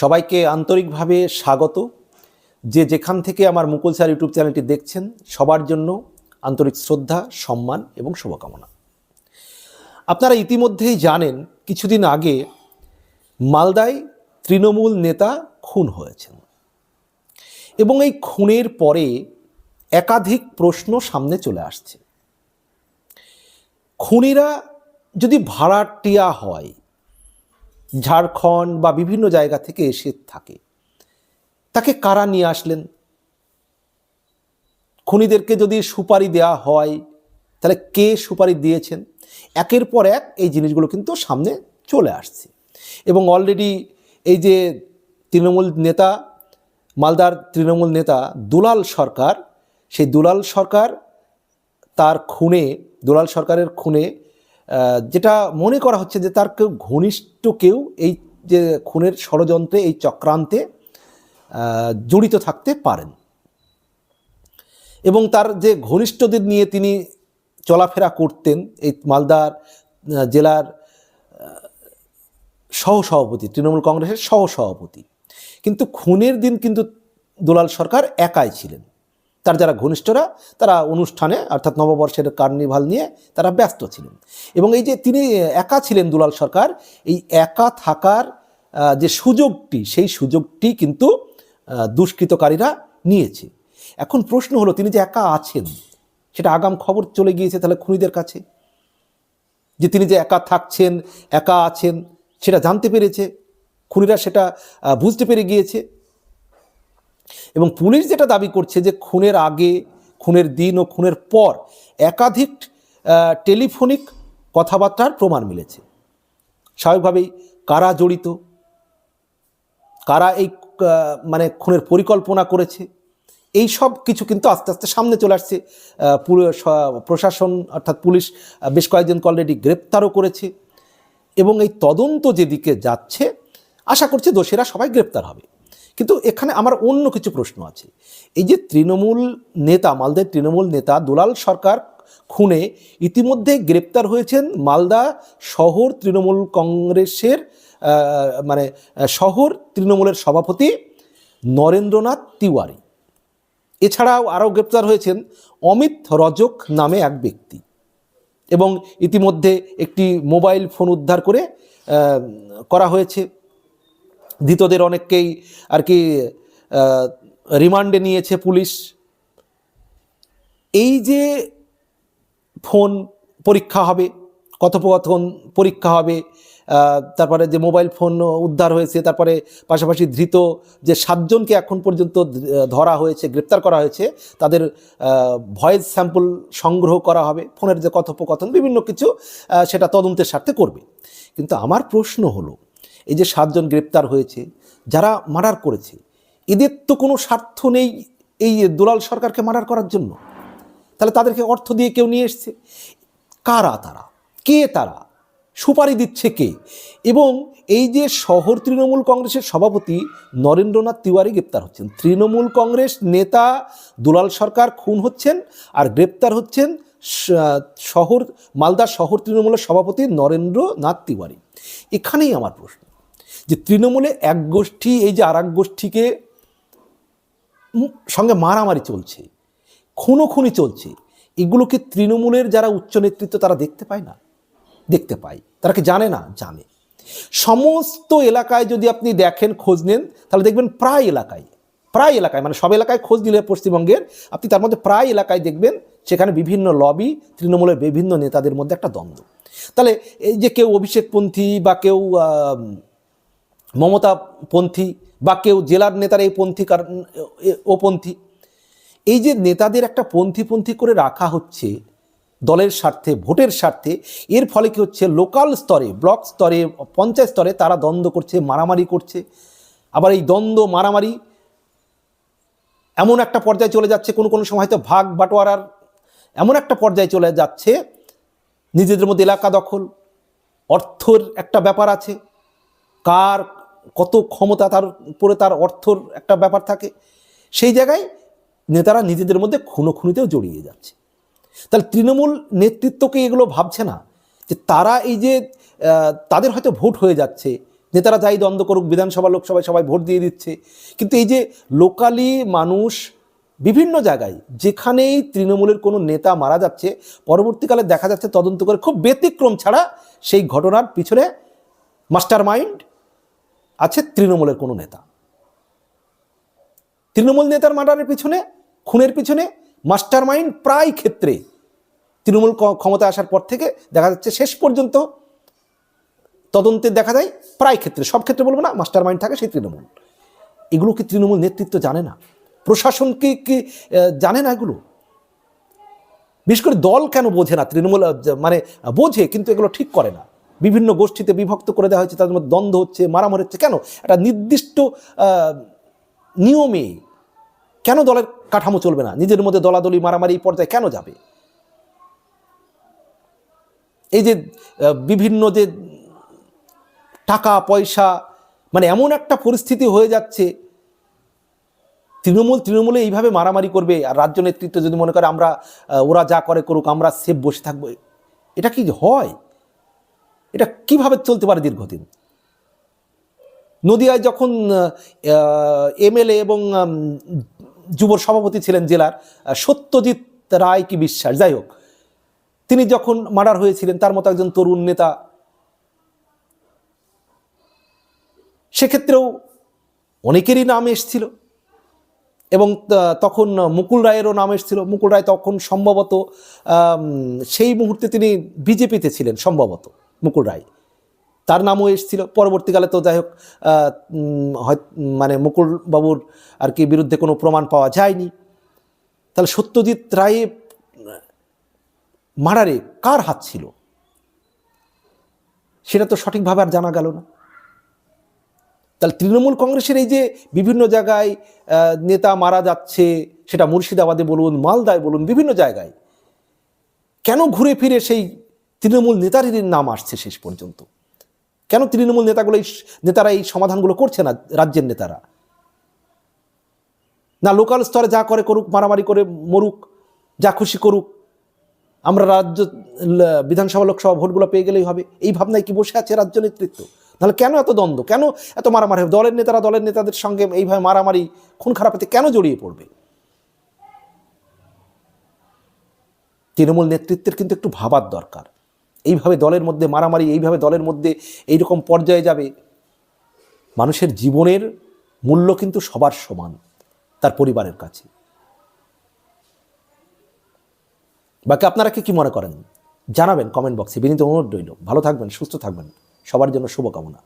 সবাইকে আন্তরিকভাবে স্বাগত। যে যেখান থেকে আমার মুকুল স্যার ইউটিউব চ্যানেলটি দেখছেন, সবার জন্য আন্তরিক শ্রদ্ধা, সম্মান এবং শুভকামনা। আপনারা ইতিমধ্যেই জানেন, কিছুদিন আগে মালদায় তৃণমূল নেতা খুন হয়েছেন। এবং এই খুনের পরে একাধিক প্রশ্ন সামনে চলে আসছে। খুনিরা যদি ভাড়াটিয়া হয় ঝাড়খণ্ড বা বিভিন্ন জায়গা থেকে এসে থাকে। তাকে কারা নিয়ে আসলেন? খুনিদেরকে যদি সুপারি দেওয়া হয়, তাহলে কে সুপারি দিয়েছেন? একের পর এক এই জিনিসগুলো কিন্তু সামনে চলে আসছে। এবং অলরেডি এই যে তৃণমূল নেতা, মালদার তৃণমূল নেতা দুলাল সরকার, সেই দুলাল সরকার তার খুনে, দুলাল সরকারের খুনে যেটা মনে করা হচ্ছে যে তার কেউ ঘনিষ্ঠ কেউ এই যে খুনের ষড়যন্ত্রে, এই চক্রান্তে জড়িত থাকতে পারেন। এবং তার যে ঘনিষ্ঠদের নিয়ে তিনি চলাফেরা করতেন, এই মালদার জেলার সহসভাপতি, তৃণমূল কংগ্রেসের সহসভাপতি। কিন্তু খুনের দিন কিন্তু দুলাল সরকার একাই ছিলেন। তার যারা ঘনিষ্ঠরা, তারা অনুষ্ঠানে অর্থাৎ নববর্ষের কার্নিভাল নিয়ে তারা ব্যস্ত ছিলেন। এবং এই যে তিনি একা ছিলেন দুলাল সরকার, এই একা থাকার যে সুযোগটি, সেই সুযোগটি কিন্তু দুষ্কৃতকারীরা নিয়েছে। এখন প্রশ্ন হলো, তিনি যে একা আছেন, সেটা আগাম খবর চলে গিয়েছে তাহলে খুনিদের কাছে? যে তিনি যে একা থাকছেন, একা আছেন, সেটা জানতে পেরেছে? খুনিরা সেটা বুঝতে পেরে গিয়েছে? এবং পুলিশ যেটা দাবি করছে যে খুনের আগে, খুনের দিন ও খুনের পর একাধিক টেলিফোনিক কথাবার্তার প্রমাণ মিলেছে। স্বাভাবিকভাবেই কারা জড়িত, কারা এই মানে খুনের পরিকল্পনা করেছে, এই সব কিছু কিন্তু আস্তে আস্তে সামনে চলে আসছে। প্রশাসন অর্থাৎ পুলিশ বেশ কয়েকজনকে অলরেডি গ্রেপ্তারও করেছে এবং এই তদন্ত যেদিকে যাচ্ছে, আশা করছে দোষীরা সবাই গ্রেপ্তার হবে। কিন্তু এখানে আমার অন্য কিছু প্রশ্ন আছে। এই যে তৃণমূল নেতা, মালদার তৃণমূল নেতা দুলাল সরকার খুনে ইতিমধ্যে গ্রেপ্তার হয়েছেন মালদা শহর তৃণমূল কংগ্রেসের মানে শহর তৃণমূলের সভাপতি নরেন্দ্রনাথ তিওয়ারি। এছাড়াও আরও গ্রেপ্তার হয়েছেন অমিত রজক নামে এক ব্যক্তি এবং ইতিমধ্যে একটি মোবাইল ফোন উদ্ধার করে করা হয়েছে। ধৃতদের অনেককেই আর কি রিমান্ডে নিয়েছে পুলিশ। এই যে ফোন পরীক্ষা হবে, কথোপকথন পরীক্ষা হবে তারপরে যে মোবাইল ফোন উদ্ধার হয়েছে, তারপরে পাশাপাশি ধৃত যে সাতজনকে এখন পর্যন্ত ধরা হয়েছে, গ্রেপ্তার করা হয়েছে, তাদের ভয়েস স্যাম্পল সংগ্রহ করা হবে, ফোনের যে কথোপকথন, বিভিন্ন কিছু সেটা তদন্তের স্বার্থে করবে। কিন্তু আমার প্রশ্ন হলো এই যে সাতজন গ্রেপ্তার হয়েছে, যারা মার্ডার করেছে, এদের তো কোনো স্বার্থ নেই এই দুলাল সরকারকে মার্ডার করার জন্য। তাহলে তাদেরকে অর্থ দিয়ে কেউ নিয়ে এসছে? কারা তারা? কে তারা? সুপারি দিচ্ছে কে? এবং এই যে শহর তৃণমূল কংগ্রেসের সভাপতি নরেন্দ্রনাথ তিওয়ারি গ্রেপ্তার হচ্ছেন। তৃণমূল কংগ্রেস নেতা দুলাল সরকার খুন হচ্ছেন আর গ্রেপ্তার হচ্ছেন শহর, মালদা শহর তৃণমূলের সভাপতি নরেন্দ্রনাথ তিওয়ারি। এখানেই আমার প্রশ্ন। যে তৃণমূলে এক গোষ্ঠী, এই যে আর এক গোষ্ঠীকে সঙ্গে মারামারি চলছে, খুনোখুনি চলছে এগুলোকে তৃণমূলের যারা উচ্চ নেতৃত্ব তারা দেখতে পায় না? দেখতে পায়। তারা কি জানে না? জানে। সমস্ত এলাকায় যদি আপনি দেখেন, খোঁজ নেন, তাহলে দেখবেন প্রায় এলাকায় প্রায় এলাকায় মানে সব এলাকায় খোঁজ নিলে পশ্চিমবঙ্গের, আপনি তার মধ্যে প্রায় এলাকায় দেখবেন, সেখানে বিভিন্ন লবি তৃণমূলের বিভিন্ন নেতাদের মধ্যে একটা দ্বন্দ্ব। তাহলে এই যে কেউ অভিষেকপন্থী বা কেউ মমতাপন্থী বা কেউ জেলার নেতার এই পন্থী কারণ ও পন্থী। এই যে নেতাদের একটা পন্থীপন্থী করে রাখা হচ্ছে দলের স্বার্থে, ভোটের স্বার্থে, এর ফলে কি হচ্ছে? লোকাল স্তরে, ব্লক স্তরে, পঞ্চায়েত স্তরে তারা দ্বন্দ্ব করছে, মারামারি করছে। আবার এই দ্বন্দ্ব, মারামারি এমন একটা পর্যায়ে চলে যাচ্ছে, কোনো কোনো সময় হয়তো ভাগ বাটোয়ারার এমন একটা পর্যায়ে চলে যাচ্ছে, নিজেদের মধ্যে এলাকা দখল, অর্থর একটা ব্যাপার আছে। কার কত ক্ষমতা তার উপরে তার অর্থর একটা ব্যাপার থাকে, সেই জায়গায় নেতারা নিজেদের মধ্যে খুনোখুনিতেও জড়িয়ে যাচ্ছে। তাহলে তৃণমূল নেতৃত্বকে এগুলো ভাবছে না যে তারা এই যে তাদের হয়তো ভোট হয়ে যাচ্ছে, নেতারা যাই দ্বন্দ্ব করুক, বিধানসভা, লোকসভায় সবাই ভোট দিয়ে দিচ্ছে, কিন্তু এই যে লোকালি মানুষ বিভিন্ন জায়গায় যেখানেই তৃণমূলের কোনো নেতা মারা যাচ্ছে, পরবর্তীকালে দেখা যাচ্ছে তদন্ত করে খুব ব্যতিক্রম ছাড়া সেই ঘটনার পিছনে মাস্টার মাইন্ড আছে তৃণমূলের কোনো নেতা। তৃণমূল নেতার মার্ডারের পিছনে, খুনের পিছনে মাস্টার মাইন্ড প্রায় ক্ষেত্রে তৃণমূল ক- ক্ষমতায় আসার পর থেকে দেখা যাচ্ছে শেষ পর্যন্ত তদন্তে দেখা যায় প্রায় ক্ষেত্রে, সব ক্ষেত্রে বলব না মাস্টার মাইন্ড থাকে সেই তৃণমূল। এগুলো কি তৃণমূল নেতৃত্ব জানে না? প্রশাসন কি কি জানে না এগুলো? বিশেষ করে দল কেন বোঝে না? তৃণমূল মানে বোঝে, কিন্তু এগুলো ঠিক করে না। বিভিন্ন গোষ্ঠীতে বিভক্ত করে দেওয়া হয়েছে, তাদের মধ্যে দ্বন্দ্ব হচ্ছে, মারামারি হচ্ছে। কেন? একটা নির্দিষ্ট নিয়মে কেন দলের কাঠামো চলবে না? নিজের মধ্যে দলাদলি, মারামারি পর্যায়ে কেন যাবে? এই যে বিভিন্ন যে টাকা, পয়সা মানে এমন একটা পরিস্থিতি হয়ে যাচ্ছে, তৃণমূল, তৃণমূলে এইভাবে মারামারি করবে, আর রাজ্য নেতৃত্ব যদি মনে করে আমরা ওরা যা করে করুক, আমরা সেফ বসে থাকব, এটা কি হয়? এটা কীভাবে চলতে পারে দীর্ঘদিন? নদিয়ায় যখন এমএলএ এবং যুব সভাপতি ছিলেন জেলার সত্যজিৎ রায় কি বিশ্বাস? যাই হোক, তিনি যখন মার্ডার হয়েছিলেন, তার মতো একজন তরুণ নেতা, সেক্ষেত্রেও অনেকেরই নাম এসছিল এবং তখন মুকুল রায়েরও নাম এসেছিল। মুকুল রায় তখন সম্ভবত সেই মুহূর্তে তিনি বিজেপিতে ছিলেন সম্ভবত। মুকুল রায়। তার নামও এসেছিল। পরবর্তীকালে তো যাই হোক মানে মুকুলবাবুর আর কি বিরুদ্ধে কোনো প্রমাণ পাওয়া যায়নি। তাহলে সত্যজিৎ রায়ে মারারে কার হাত ছিল? সেটা তো সঠিকভাবে আর জানা গেল না। তাহলে তৃণমূল কংগ্রেসের এই যে বিভিন্ন জায়গায় নেতা মারা যাচ্ছে, সেটা মুর্শিদাবাদে বলুন, মালদায় বলুন, বিভিন্ন জায়গায়, কেন ঘুরে ফিরে সেই তৃণমূল নেতারই নাম আসছে শেষ পর্যন্ত। কেন তৃণমূল নেতাগুলো এই নেতারা এই সমাধানগুলো করছে না রাজ্যের নেতারা? না লোকাল স্তরে যা করে করুক, মারামারি করে মরুক, যা খুশি করুক, আমরা রাজ্য, বিধানসভা, লোকসভা ভোটগুলো পেয়ে গেলেই হবে। এই ভাবনায় কি বসে আছে রাজ্য নেতৃত্ব? তাহলে কেন এত দ্বন্দ্ব? কেন এত মারামারি? দলের নেতারা দলের নেতাদের সঙ্গে এইভাবে মারামারি, খুন খারাপেতে কেন জড়িয়ে পড়বে? তৃণমূল নেতৃত্বের কিন্তু একটু ভাবার দরকার। এইভাবে দলের মধ্যে মারামারি, এইভাবে দলের মধ্যে এইরকম পর্যায়ে যাবে। মানুষের জীবনের মূল্য কিন্তু সবার সমান, তার পরিবারের কাছে। বাকি আপনারা কি, কী মনে করেন? জানাবেন কমেন্ট বক্সে। বিনীত অনুরোধ রইল। ভালো থাকবেন, সুস্থ থাকবেন। সবার জন্য শুভকামনা।